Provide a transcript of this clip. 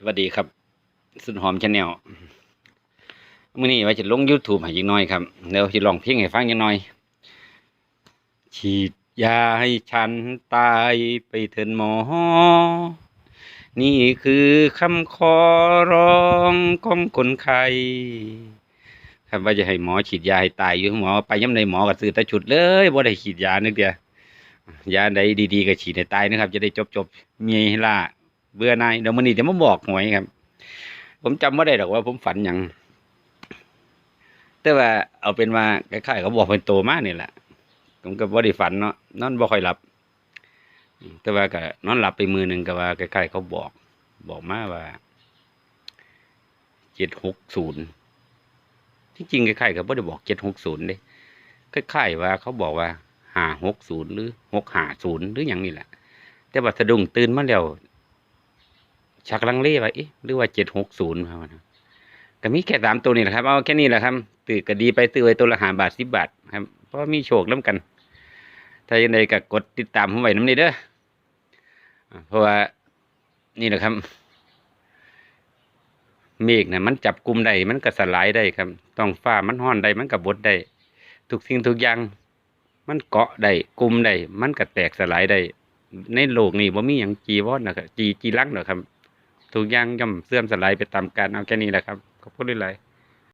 สวัสดีครับ สุดหอมชาแนลมื่อนี้ว่าจะลง YouTube ให้ยิงน้อยครับเดี๋ยวจะลองเพลงให้ฟังยิงน้อย ฉีดยาให้ฉันตายไปเถินหมอ นี่คือคำขอร้องของคนไข้ครับว่าจะให้หมอฉีดยาให้ตายอยู่หมอไปย่ำในหมอก็ซื้อต่ชุดเลยบ่ได้ฉีดยานึกเดียยาใดดีๆก็ฉีดให้ตายนะครับ จะได้จบๆเมียให้ล่า เบื่อนายเดี๋ยวมันนี้จะมาบอกหวยครับ ผมจำไม่ได้หรอกว่าผมฝันหยังแต่ว่าเอาเป็นว่าคล้ายๆเขาบอกเป็นโตมากนี่แหละ ผมก็บ่ได้ฝันเนาะนอนบ่ค่อยหลับ แต่ว่าก็นอนหลับไปมือหนึ่งก็ว่าคล้ายๆเขาบอก บอกมาว่าเจ็ดหกศูนย์ที่จริงคล้ายๆกับบ่ได้บอกเจ็ดหกศูนย์เลยคล้ายๆว่าเขาบอกว่าห้าหกศูนย์หรือหกห้าศูนย์หรืออย่างนี้แหละ แต่ว่าสะดุ้งตื่นมาแล้ว ชักลังเลว่าเอ๊ะหรือว่าเจ็ดหกศูนย์ครับนะก็มีแค่สามตัวนี่แหละครับ เอาแค่นี้แหละครับตื่นก็ดีไปตื่นไว้ตัวละหาบาทสิบบาทครับ เพราะมีโชคน้ำกัน ถ้าอย่างไรก็กดติดตามผมไว้น้ำนี้เด้อเพราะว่านี่แหละครับ เมฆนะมันจับกลุ่มได้มันก็สลายได้ครับต้องฟ้ามันห้อนได้มันก็บดได้ทุกสิ่งทุกอย่างมันเกาะได้กลุ่มได้มันก็แตกสลายได้ในโลกนี้บ่มีหยังจีวอดนะครับจีจีรักหรอครับ ทุกอย่างย่อมเสื่อมสลายไปตามกาลเอาแค่นี้แหละครับ ขอบคุณหลาย